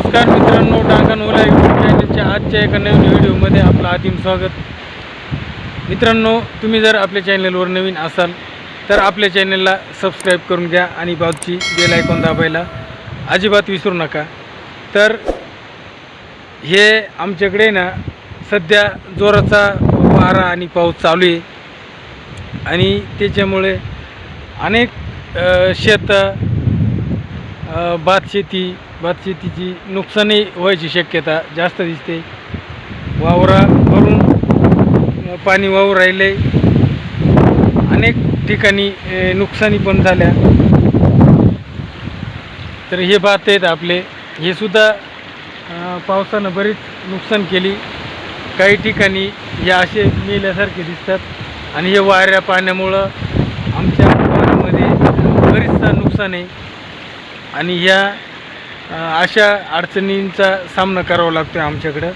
नमस्कार मित्रांनो डांगण ओला यूट्यूब चॅनलच्या आजच्या एका नवीन व्हिडिओमध्ये आपलं आदिम स्वागत. मित्रांनो तुम्ही जर आपल्या चॅनलवर नवीन असाल तर आपल्या चॅनलला सबस्क्राईब करून घ्या आणि बाजूची बेल आयकॉन दाबायला अजिबात विसरू नका. तर हे आमच्याकडे ना सध्या जोराचा वारा आणि पाऊस चालू आहे. आणि त्याच्यामुळे अनेक अ, शेतं शेती भात शेतीची नुकसानही व्हायची शक्यता जास्त दिसते. वावरा भरून पाणी वाहू राहिले. अनेक ठिकाणी नुकसानी पण झाल्या. तर हे भात आहेत आपले. हे सुद्धा पावसानं बरीच नुकसान केली. काही ठिकाणी हे असे मेल्यासारखे दिसतात. आणि हे वाऱ्या पाण्यामुळं आमच्या वाऱ्यामध्ये बरीचसा नुकसान आहे. आणि ह्या अशा अडचणींचा सामना करावा लागतो आहे आमच्याकडं.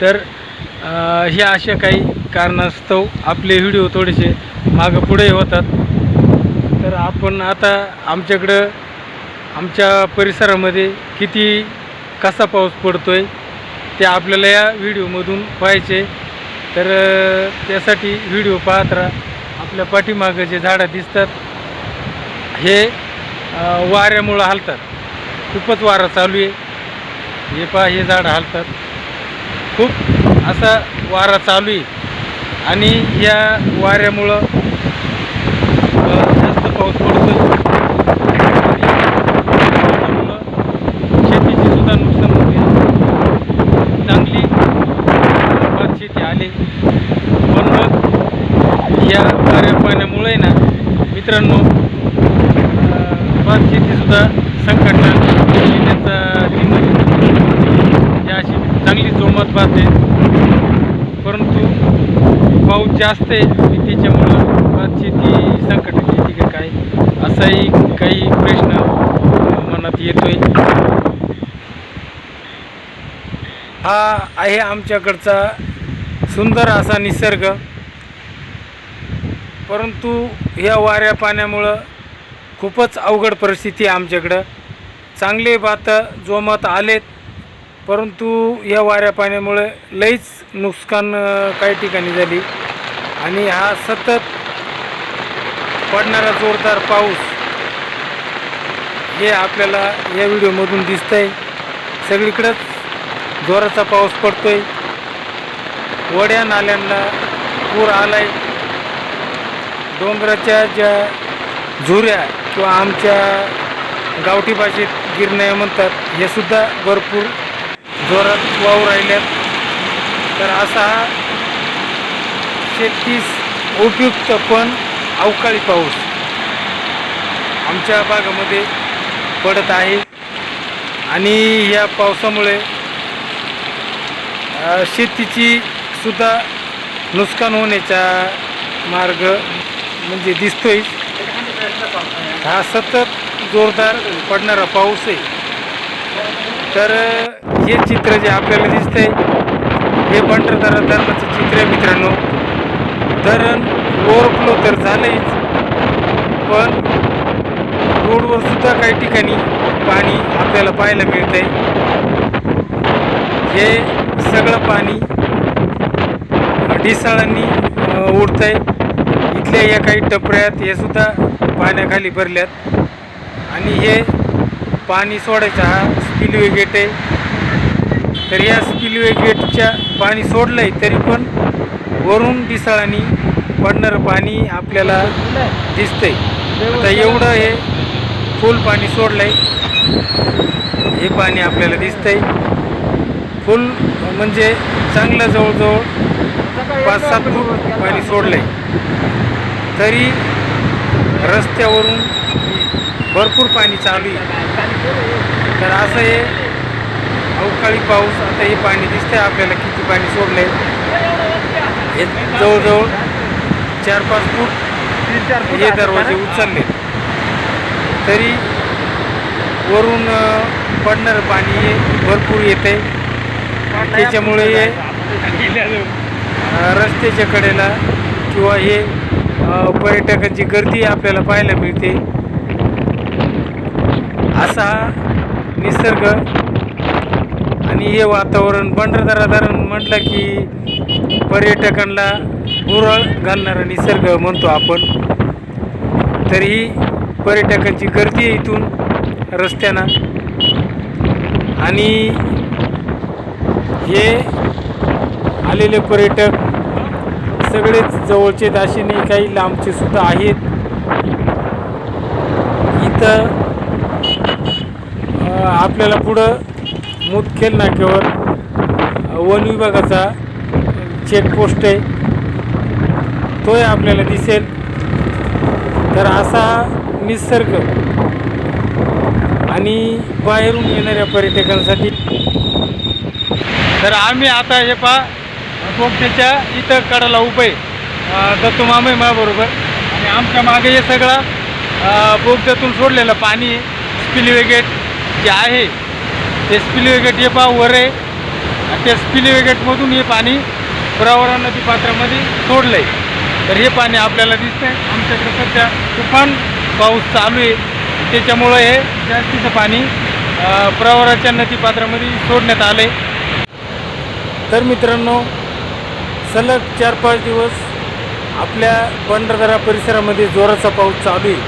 तर ह्या अशा काही कारणास्तव आपले व्हिडिओ थोडेसे मागं पुढे होतात. तर आपण आता आमच्याकडं आमच्या परिसरामध्ये किती कसा पाऊस पडतो आहे ते आपल्याला या व्हिडिओमधून पाहायचे तर त्यासाठी व्हिडिओ पाहत राहा. आपल्या पाठीमागं जे झाडं दिसतात हे वाऱ्यामुळं हलतात. खूपच वारा चालू आहे. हे पहा हे झाडं हालतात. खूप असा वारा चालू आहे. आणि या वाऱ्यामुळं जास्त पाऊस पडतो पावसामुळं शेतीची सुद्धा नुकसान होते चांगली भात शेती आली. पण मग या वाऱ्या पाण्यामुळे ना मित्रांनो भात शेतीसुद्धा संघटना त्याचा म्हणजे अशी चांगली जोमत पाहते. आहे परंतु पाऊस जास्त आहे त्याच्यामुळं शेती संकट येते का काय? असाही काही प्रश्न मनात येतोय. हा आहे आमच्याकडचा सुंदर असा निसर्ग. परंतु ह्या वाऱ्या पाण्यामुळं खूपच अवघड परिस्थिती आहे आमच्याकडं. चांगले भात जोमात आलेत परंतु या वाऱ्या पाण्यामुळे लईच नुकसान काही ठिकाणी झाली. आणि हा सतत पडणारा जोरदार पाऊस हे आपल्याला या व्हिडिओमधून दिसतंय. सगळीकडंच जोराचा पाऊस पडतो आहे वड्या नाल्यांना पूर आला आहे डोंगराच्या ज्या झुऱ्या किंवा आमच्या गावठी भाषेत गिरण्या म्हणतात हे सुद्धा भरपूर जोरात वाहू राहिल्यात. तर असा हा शेतीस उपयुक्त पण अवकाळी पाऊस आमच्या भागामध्ये पडत आहे. आणि या पावसामुळे शेतीची सुद्धा नुकसान होण्याचा मार्ग म्हणजे दिसतोय. हा सतत जोरदार पडणारा पाऊस आहे. तर हे चित्र जे आपल्याला दिसतंय हे भंडारदरा धरणाचं चित्र आहे मित्रांनो. धरण ओव्हरफ्लो तर झालंच पण रोडवर सुद्धा काही ठिकाणी पाणी आपल्याला पाहायला मिळतंय. हे सगळं पाणी ढिसाळांनी उडतंय. आहे इथल्या या काही टपऱ्यात हे सुद्धा पाण्याखाली भरल्यात. आणि हे पाणी सोडायचा हा स्पिलवे गेट आहे. तर या स्पिलवे गेटच्या पाणी सोडलं आहे तरी पण वरून दिसाळानी पडणारं पाणी आपल्याला दिसतंय. आता एवढं हे फुल पाणी सोडलं आहे हे पाणी आपल्याला दिसतंय. फुल म्हणजे चांगलं जवळजवळ पाच सात फूट पाणी सोडलंय. तरी रस्त्यावरून भरपूर पाणी चालू आहे. तर असं हे अवकाळी पाऊस आता हे पाणी दिसतंय आपल्याला किती पाणी सोडलंय. हे जवळजवळ चार पाच फूट हे दरवाजे उचलले. तरी वरून पडणारं पाणी हे भरपूर येते त्याच्यामुळे हे रस्त्याच्या कडेला किंवा हे पर्यटकांची गर्दी आपल्याला पाहायला मिळते. असा निसर्ग आणि हे वातावरण बंडरदरा धरण म्हटलं की पर्यटकांना उरळ घालणारा निसर्ग म्हणतो आपण. तरीही पर्यटकांची गर्दी आहे इथून रस्त्यानं. आणि हे आलेले पर्यटक सगळेच जवळचे आहेत, काही लांबचे सुद्धा आहेत. इथं आपल्याला पुढं मुदखेल नाक्यावर वन विभागाचा चेकपोस्ट आहे. तोही आपल्याला दिसेल. तर असा निसर्ग आणि बाहेरून येणाऱ्या पर्यटकांसाठी. तर आम्ही आता हे पा पोगट्याच्या इथं कडाला उभे आहे. अं, दत्तू मामे माबरोबर आणि आमच्या मागे हे सगळा बोगद्यातून सोडलेलं पाणी स्पिलवे गेट जे आहे ते स्पिलवेगेट हे पा वर आहे. आणि त्या स्पिलवे गेटमधून हे पाणी प्रवरा नदी पात्रामध्ये सोडलं आहे तर हे पाणी आपल्याला दिसतंय. आमच्याकडे सध्या तुफान पाऊस चालू आहे. त्याच्यामुळं हे जास्तीचं पाणी प्रवराच्या प्रवराच्या नदीपात्रामध्ये सोडण्यात आलं आहे तर मित्रांनो सलग चार पाच दिवस आपल्या भंडारदरा परिसरामध्ये जोराचा पाऊस चालू आहे.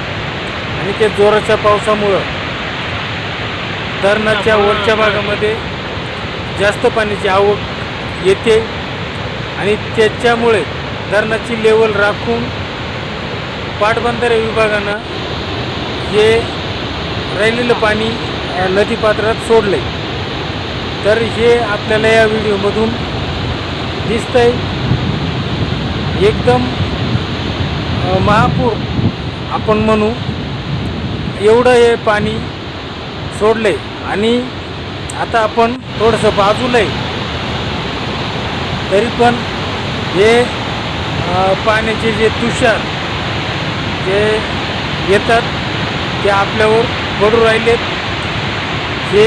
आणि त्या जोराच्या पावसामुळं धरणाच्या वरच्या भागामध्ये जास्त पाण्याची आवक येते आणि त्याच्यामुळे धरणाची लेवल राखून पाटबंधारे विभागानं हे राहिलेलं पाणी नदीपात्रात सोडलं आहे तर हे आपल्याला या व्हिडिओमधून दिसतंय. एकदम महापूर आपण म्हणू एवढं हे पाणी सोडलंय. आणि आता आपण थोडंसं बाजूला आहे तरी पण हे पाण्याचे जे तुषार जे येतात ते आपल्यावर पडू राहिलेत. हे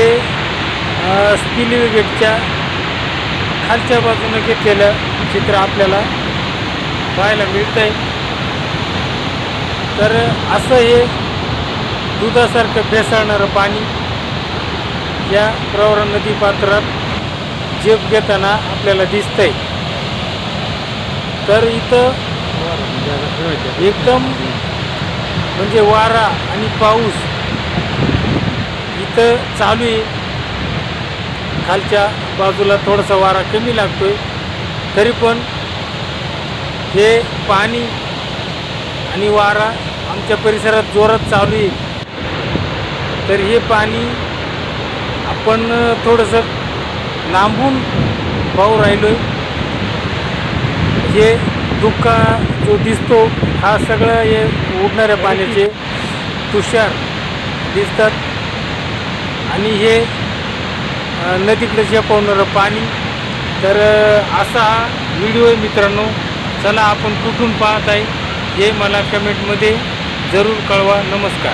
स्पिलवे गेटच्या खालच्या बाजूने घेतलेलं चित्र आपल्याला पाहायला मिळतं आहे तर असं हे दुधासारखं भेसळणारं पाणी या प्रवरा नदी पात्रात झेप घेताना आपल्याला दिसतंय. तर इथं एकदम म्हणजे वारा आणि पाऊस इथं चालू आहे. खालच्या बाजूला थोडासा वारा कमी लागतोय. तरी पण हे पाणी आणि वारा आमच्या परिसरात जोरात चालू आहे. तर हे पाणी आपण थोडंसं लांबून पाहू राहिलो आहे हे धुका जो दिसतो हा सगळं हे उडणाऱ्या पाण्याचे तुषार दिसतात. आणि हे नदीकडे झेपवणारं पाणी. तर असा हा व्हिडिओ आहे मित्रांनो. चला आपण कुठून पाहत आहे हे मला कमेंटमध्ये जरूर कळवा. नमस्कार.